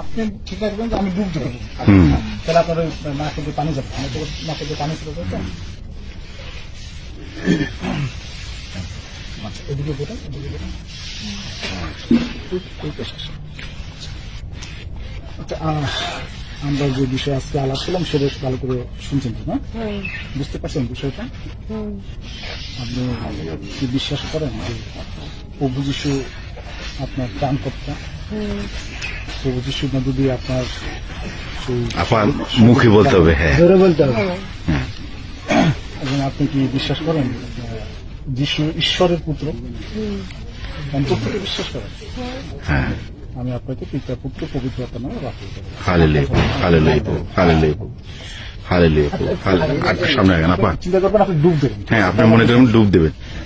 আপনি ঠিক রাখবেন যে আমি ডুব দেবো। তাহলে আপনার ওই নাকে দিয়ে পানি যাবে। আমি তো নাকে দিয়ে পানি ছিল তো? আচ্ছা এদিকে ঘোরান এদিকে আসুন। আচ্ছা আমরা যে বিষয়ে আজকে আলাপ করলাম সেটা একটু ভালো করে শুনছেন তো না? বুঝতে পারছেন বিষয়টা? আপনি কি বিশ্বাস করেন যে প্রভু যিশু আপনার ত্রাণকর্তা দিয়ে আপনার আপনার মুখে বলতে হবে হ্যাঁ। জোরে বলতে হবে। এবং আপনি কি বিশ্বাস করেন? যিশু ঈশ্বরের পুত্র? অন্তর থেকে বিশ্বাস করেন? হ্যাঁ। আমি আপনাকে পিতা পুত্র পবিত্র আত্মা নামে বাতিল করব হালেলুয়া হালেলুয়া হালেলুয়া হালেলুয়া। আর সামনে আগে না পা চিন্তা করবেন আপনি ডুব দেবেন। হ্যাঁ আপনি মনে করেন ডুব দেবেন। হ্যাঁ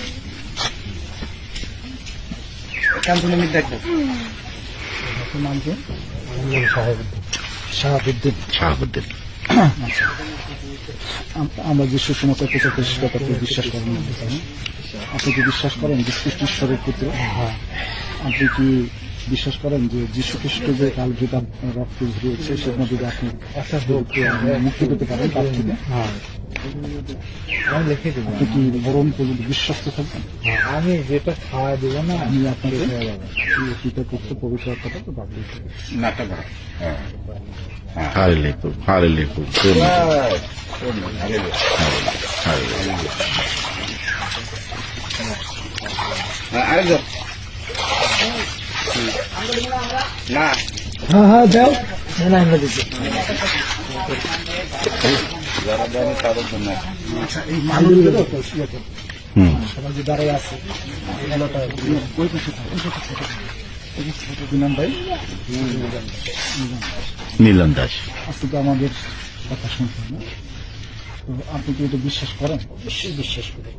ধর আপনার নাম কি শাহাবুদ্দিন। শাহাবুদ্দিন আমরা যে সুসমতার প্রচার করি সেটা আপনি বিশ্বাস করেন আপনি কি বিশ্বাস করেন যে ঈশ্বরের পুত্র? আপনি কি বিশ্বাস করেন যে যীশু খ্রিস্ট যে কাল রক্ত ঝরিয়েছে সের যদি আপনি মুক্তি পেতে পারেন তার থেকে? আমি লিখে দেবো। আপনি কি মরণ পর্যন্ত বিশ্বস্ত থাকবেন আমি যেটা খাওয়া দেবো না আমি আপনাকে পিতা পুত্র পবিত্র আত্মাটা তো বাবলি হালেলুয়া প্রভু হালেলুয়া প্রভু ধন্যবাদ হালেলুয়া হ্যাঁ হ্যাঁ দাও না না আমরা দিচ্ছি আচ্ছা এই মানুষগুলো তো ইয়ে হুম। সবাই যে দাঁড়ায় আছে ওই পাশে বিনাম ভাই? নীলম দাস। আপনি তো আমাদের কথা শুনছেন না। তো আপনি কি এটা বিশ্বাস করেন? অবশ্যই বিশ্বাস করেন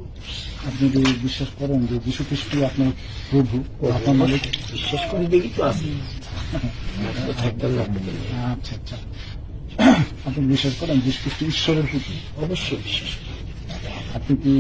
আপনি যদি বিশ্বাস করেন যে যীশু খ্রিস্ট আপনার প্রভু আপনার মালিক? বিশ্বাস করে দেখি তো আছে। আচ্ছা আচ্ছা। আপনি বিশ্বাস করেন যীশু ঈশ্বরের পুত্র অবশ্যই। বিশ্বাস আপনি কি